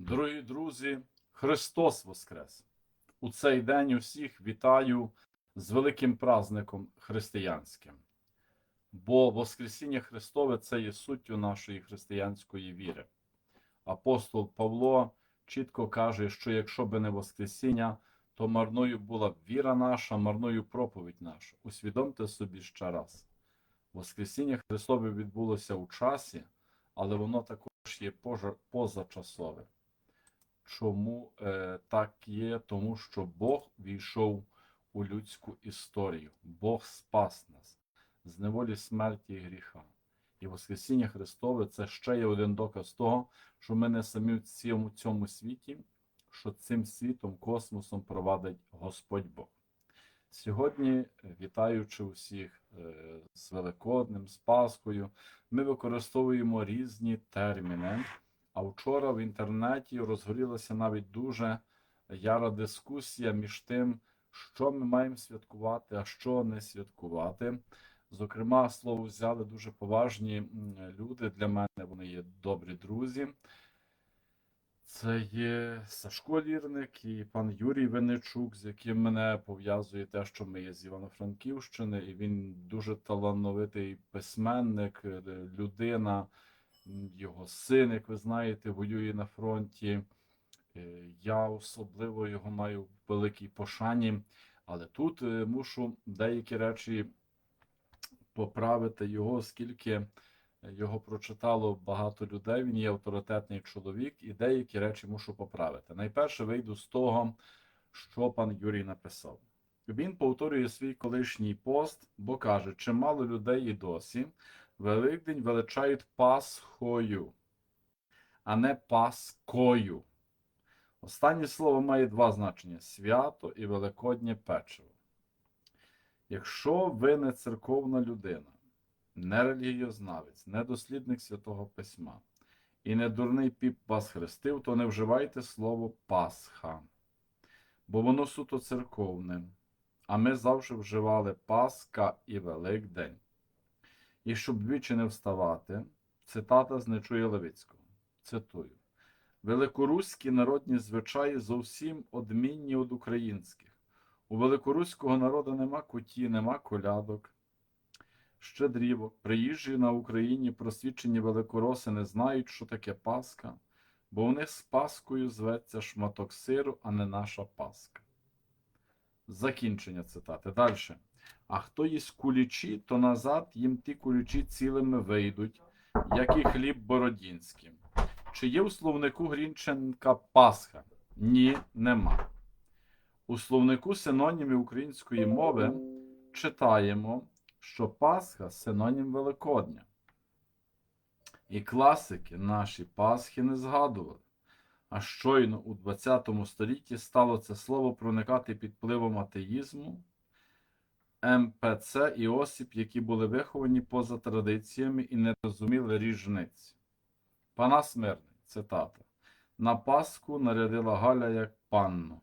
Дорогі друзі, Христос Воскрес! У цей день усіх вітаю з великим праздником християнським. Бо Воскресіння Христове це є суттю нашої християнської віри. Апостол Павло чітко каже, що якщо би не Воскресіння, то марною була б віра наша, марною проповідь наша. Усвідомте собі ще раз. Воскресіння Христове відбулося у часі, але воно також є позачасове. Чому е, так є? Тому що Бог війшов у людську історію. Бог спас нас з неволі смерті і гріха. І Воскресіння Христове це ще є один доказ того, що ми не самі в цьому, цьому світі, що цим світом, космосом провадить Господь Бог. Сьогодні, е, вітаючи усіх е, з Великоднем, з Пасхою, ми використовуємо різні терміни. А вчора в інтернеті розгорілася навіть дуже яра дискусія між тим, що ми маємо святкувати, а що не святкувати. Зокрема, слово взяли дуже поважні люди. Для мене вони є добрі друзі. Це є Сашко Лірник і пан Юрій Венечук, з яким мене пов'язує те, що ми є з Івано-Франківщини, і він дуже талановитий письменник, е, людина. Його син, як ви знаєте, воює на фронті. Е, Я особливо його маю в великій пошані, але тут е, мушу деякі речі поправити його, оскільки його прочитало багато людей. Він є авторитетний чоловік, і деякі речі мушу поправити. Найперше вийду з того, що пан Юрій написав. Він повторює свій колишній пост, бо каже, чимало людей і досі Великдень величають Пасхою, а не Паскою. Останнє слово має два значення: свято і великоднє печиво. Якщо ви не церковна людина, не релігієзнавець, не дослідник Святого Письма і не дурний піп вас хрестив, то не вживайте слово Пасха, бо воно суто церковне, а ми завжди вживали Пасха і Великдень. І щоб двічі не вставати, цитата з Нечуя Левицького. Цитую: Великоруські народні звичаї зовсім одмінні від українських. У великоруського народу нема куті, нема колядок, щедрівок. Приїжджі на Україні просвідчені великороси не знають, що таке Пасха, бо у них з Паскою зветься шматок сиру, а не наша Пасха. Закінчення цитати. Далі. А хто їсть кулічі, то назад їм ті кулічі цілими вийдуть, як і хліб бородінський. Чи є у словнику Грінченка Пасха? Ні, нема. У словнику синонімів української мови читаємо, що Пасха синонім Великодня. І класики наші Пасхи не згадували. А щойно у ХХ столітті стало це слово проникати під впливом атеїзму. МПЦ і осіб, які були виховані поза традиціями і не розуміли ріжниці. Панас Мирний, цитата. На Пасху нарядила Галя як панну.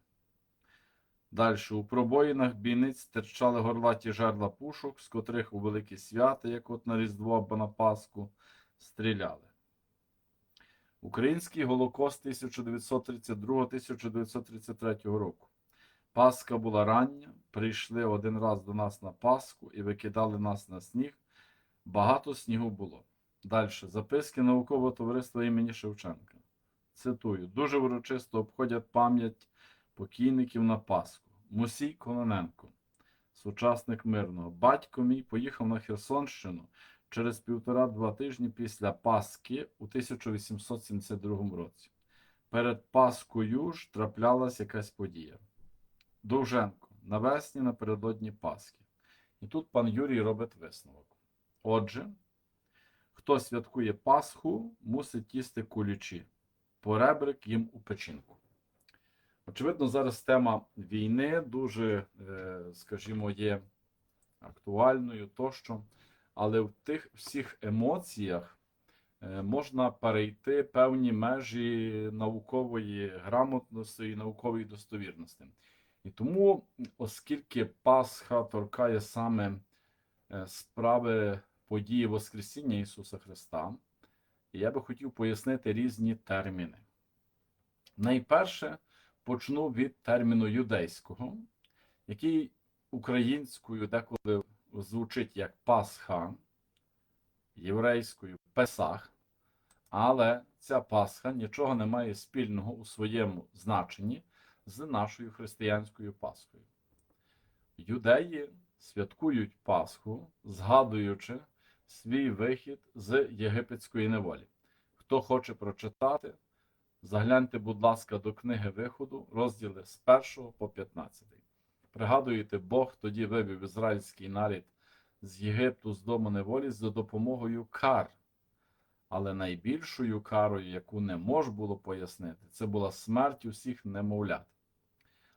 Далі у пробоїнах бійниць стирчали горлаті жерла пушок, з котрих у великі свята, як от на Різдво або на Пасху, стріляли. Український Голокост 1932-1933 року. Пасха була рання, прийшли один раз до нас на Пасху і викидали нас на сніг. Багато снігу було. Далі. Записки наукового товариства імені Шевченка. Цитую: дуже урочисто обходять пам'ять покійників на Пасху. Мусій Кононенко, сучасник мирного. Батько мій поїхав на Херсонщину через півтора-два тижні після Пасхи у 1872 році. Перед Паскою ж траплялась якась подія. Довженко навесні напередодні Пасхи. І тут пан Юрій робить висновок. Отже, хто святкує Пасху, мусить їсти кулічі, поребрик їм у печінку. Очевидно, зараз тема війни дуже, е, скажімо, є актуальною тощо, але в тих всіх емоціях е, можна перейти певні межі наукової грамотності і наукової достовірності. І тому, оскільки Пасха торкає саме е, справи події Воскресіння Ісуса Христа, я би хотів пояснити різні терміни. Найперше почну від терміну юдейського, який українською деколи звучить як Пасха, єврейською Песах, але ця Пасха нічого не має спільного у своєму значенні з нашою християнською Пасхою. Юдеї святкують Пасху, згадуючи свій вихід з єгипетської неволі. Хто хоче прочитати, загляньте, будь ласка, до книги виходу, розділи з 1 по 15. Пригадуєте, Бог тоді вивів ізраїльський нарід з Єгипту з дому неволі за допомогою кар. Але найбільшою карою, яку не мож було пояснити, це була смерть усіх немовлят.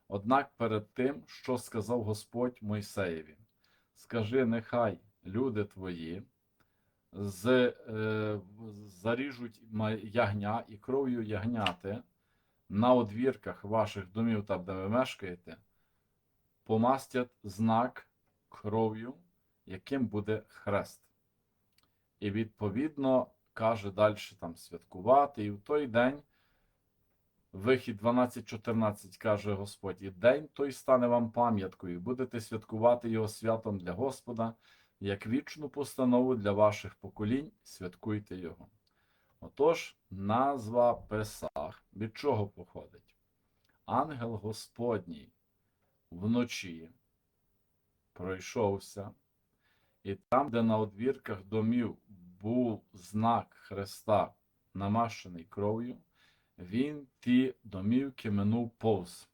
Однак перед тим, що сказав Господь Мойсеєві, скажи, нехай люди твої з, е, заріжуть ягня і кров'ю ягняти на одвірках ваших домів, там, де ви мешкаєте, помастять знак кров'ю, яким буде хрест. І відповідно каже далі там святкувати. І в той день, вихід 12.14, каже Господь, і день той стане вам пам'яткою, і будете святкувати його святом для Господа, як вічну постанову для ваших поколінь, святкуйте його. Отож, назва Песах від чого походить? Ангел Господній вночі пройшовся, і там, де на одвірках домів був знак Христа, намащений кров'ю, він ті домівки минув повз.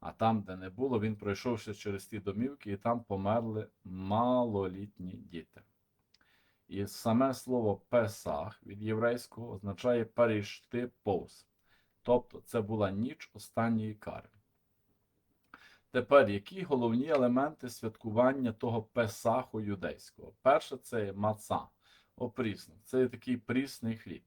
А там, де не було, він пройшовся через ті домівки, і там померли малолітні діти. І саме слово Песах від єврейського означає перейшти повз. Тобто це була ніч останньої кари. Тепер, які головні елементи святкування того Песаху юдейського? Перше, це маца, опрісник. Це є такий прісний хліб.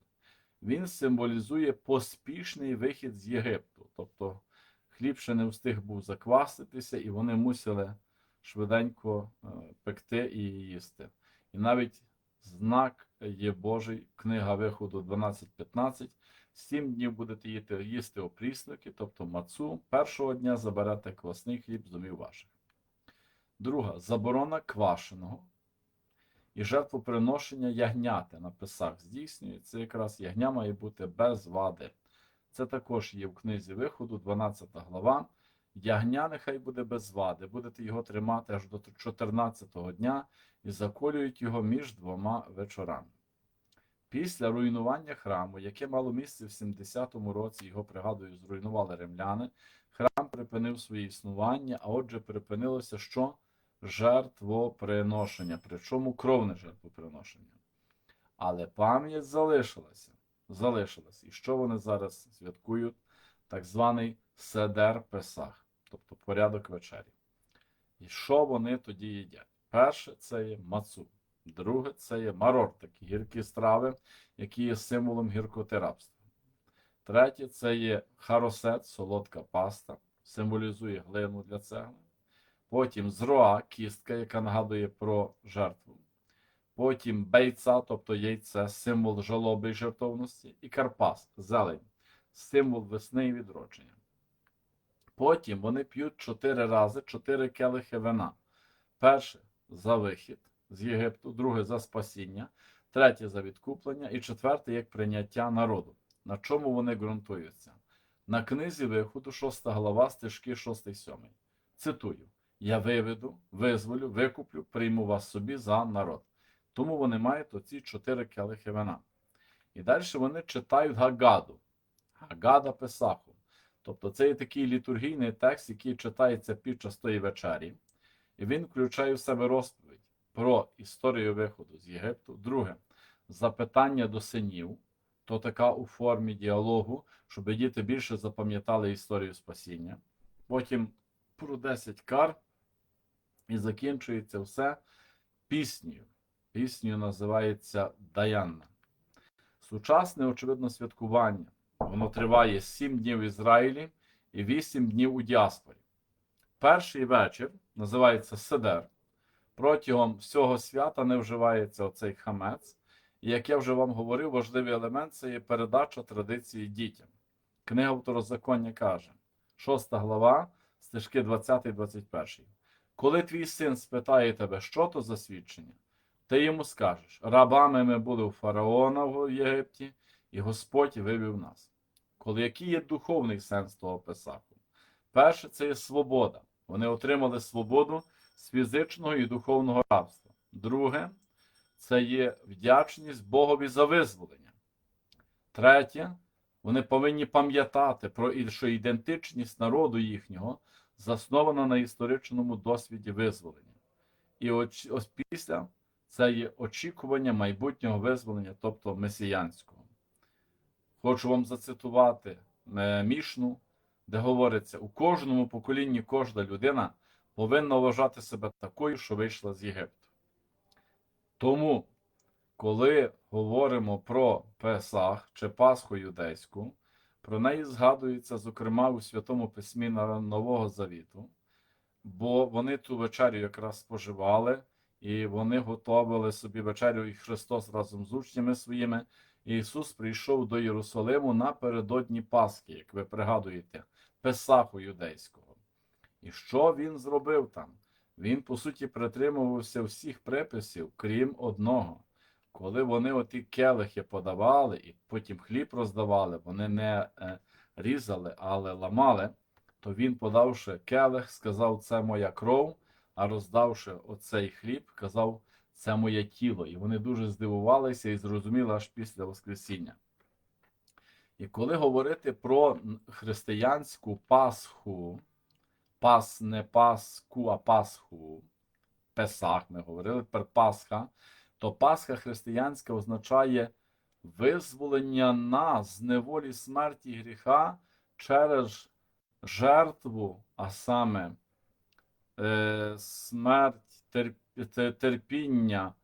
Він символізує поспішний вихід з Єгипту. Тобто хліб ще не встиг був закваситися, і вони мусили швиденько е, пекти і їсти. І навіть знак є Божий, книга виходу 12.15. Сім днів будете їсти, їсти опрісники, тобто мацу. Першого дня заберете квасний хліб з домів ваших. Друга заборона квашеного і жертвоприношення ягняти на писах здійснюється. Якраз ягня має бути без вади. Це також є в книзі виходу, 12 глава. Ягня нехай буде без вади. Будете його тримати аж до 14-го дня і заколюють його між двома вечорами. Після руйнування храму, яке мало місце в 70-му році, його пригадую, зруйнували римляни, храм припинив своє існування, а отже, припинилося що? Жертвоприношення, причому кровне жертвоприношення. Але пам'ять залишилася. залишилася. І що вони зараз святкують? Так званий Седер Песах, тобто порядок вечері. І що вони тоді їдять? Перше це є мацу. Друге це є марор, такі гіркі страви, які є символом гіркоти рабства. Третє це є харосет, солодка паста, символізує глину для цегли. Потім зроа, кістка, яка нагадує про жертву. Потім бейца, тобто яйце, символ жалоби і жертовності, і карпас, зелень, символ весни і відродження. Потім вони п'ють чотири рази чотири келихи вина. Перше за вихід з Єгипту, друге за спасіння, третє за відкуплення і четверте як прийняття народу. На чому вони ґрунтуються? На книзі виходу, 6 глава, стежки 6-7. Цитую: Я виведу, визволю, викуплю, прийму вас собі за народ. Тому вони мають оці чотири келихи вина. І далі вони читають Гагаду, Гагада Песаху. Тобто це є такий літургійний текст, який читається під час тої вечері, і він включає в себе розповідь про історію виходу з Єгипту. Друге, запитання до синів, то така у формі діалогу, щоб діти більше запам'ятали історію спасіння. Потім про 10 кар, і закінчується все піснею. Піснею називається Даянна. Сучасне, очевидно, святкування. Воно триває 7 днів в Ізраїлі і 8 днів у діаспорі. Перший вечір називається Седер. Протягом всього свята не вживається оцей хамець. І як я вже вам говорив, важливий елемент це є передача традиції дітям. Книга Второзаконня каже, 6 глава, стежки 20-21. Коли твій син спитає тебе, що то за свідчення, ти йому скажеш: рабами ми були у фараона в Єгипті, і Господь вивів нас. Коли який є духовний сенс того Песаху? Перше, це є свобода. Вони отримали свободу з фізичного і духовного рабства. Друге, це є вдячність Богові за визволення. Третє, вони повинні пам'ятати про що ідентичність народу їхнього заснована на історичному досвіді визволення. І оч- ось після це є очікування майбутнього визволення, тобто месіянського. Хочу вам зацитувати е, Мішну, де говориться: у кожному поколінні кожна людина повинна вважати себе такою, що вийшла з Єгипту. Тому, коли говоримо про Песах чи Пасху юдейську, про неї згадується, зокрема, у Святому Письмі Нового Завіту, бо вони ту вечерю якраз споживали, і вони готували собі вечерю, і Христос разом з учнями своїми. І Ісус прийшов до Єрусалиму напередодні Пасхи, як ви пригадуєте, Песаху юдейського. І що він зробив там? Він, по суті, притримувався всіх приписів, крім одного. Коли вони оті келихи подавали і потім хліб роздавали, вони не е, різали, але ламали, то він, подавши келих, сказав, це моя кров, а роздавши оцей хліб, казав, це моє тіло. І вони дуже здивувалися і зрозуміли аж після Воскресіння. І коли говорити про християнську Пасху, пас не Пасху, а Пасху, Песах, ми говорили тепер Пасха, то Пасха християнська означає визволення нас з неволі смерті і гріха через жертву, а саме е, смерть, терп- терпіння,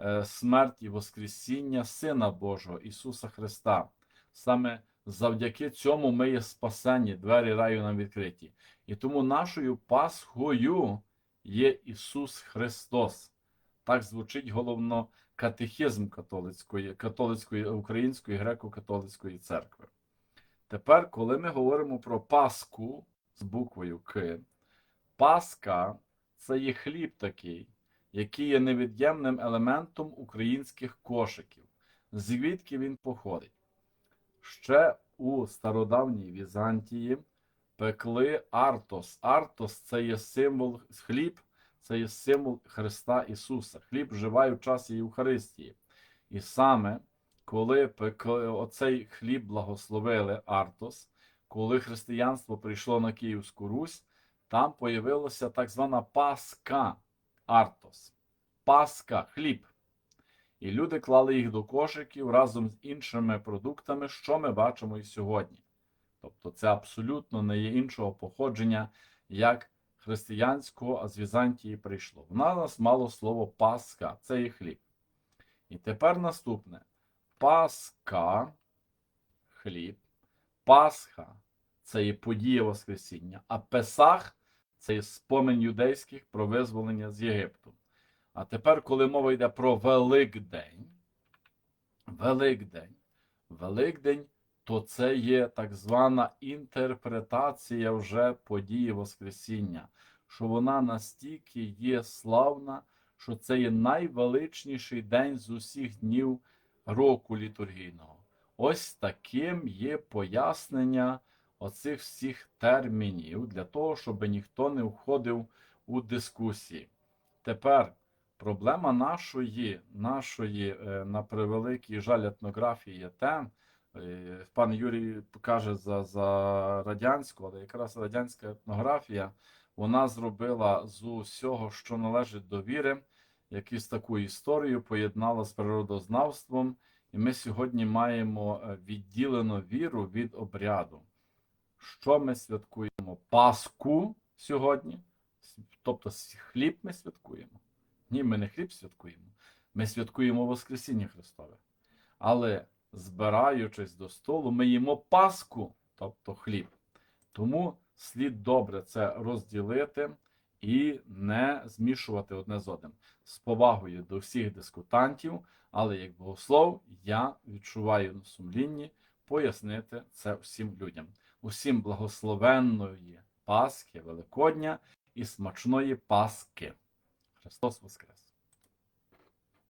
е, смерть і Воскресіння Сина Божого Ісуса Христа. Саме завдяки цьому ми є спасені, двері раю нам відкриті. І тому нашою Пасхою є Ісус Христос. Так звучить головно катехизм католицької, католицької, української греко-католицької церкви. Тепер, коли ми говоримо про Пасху з буквою К, Пасха це є хліб такий, який є невід'ємним елементом українських кошиків. Звідки він походить? Ще у стародавній Візантії пекли Артос. Артос це є символ хліб, це є символ Христа Ісуса. Хліб вживає в часі Євхаристії. І саме коли оцей хліб благословили Артос, коли християнство прийшло на Київську Русь, там появилася так звана Паска Артос. Паска хліб. І люди клали їх до кошиків разом з іншими продуктами, що ми бачимо і сьогодні. Тобто це абсолютно не є іншого походження, як християнського, а з Візантії прийшло. В нас мало слово Пасха, це є хліб. І тепер наступне: Пасха, хліб, Пасха це є подія Воскресіння, а Песах це є спомин юдейських про визволення з Єгипту. А тепер, коли мова йде про Великдень, Великдень, Великдень, то це є так звана інтерпретація вже події Воскресіння, що вона настільки є славна, що це є найвеличніший день з усіх днів року літургійного. Ось таким є пояснення оцих всіх термінів для того, щоб ніхто не входив у дискусії. Тепер проблема нашої, нашої е, на превеликий жаль етнографії є те, пан Юрій каже за, за радянську, але якраз радянська етнографія вона зробила з усього, що належить до віри, якусь таку історію поєднала з природознавством, і ми сьогодні маємо е, відділену віру від обряду. Що ми святкуємо? Пасху сьогодні, тобто хліб ми святкуємо. Ні, ми не хліб святкуємо. Ми святкуємо Воскресіння Христове. Але збираючись до столу, ми їмо Пасху, тобто хліб. Тому слід добре це розділити і не змішувати одне з одним. З повагою до всіх дискутантів, але як богослов я відчуваю на сумлінні пояснити це всім людям. Усім благословенної Пасхи, Великодня і смачної Пасхи. Христос Воскрес!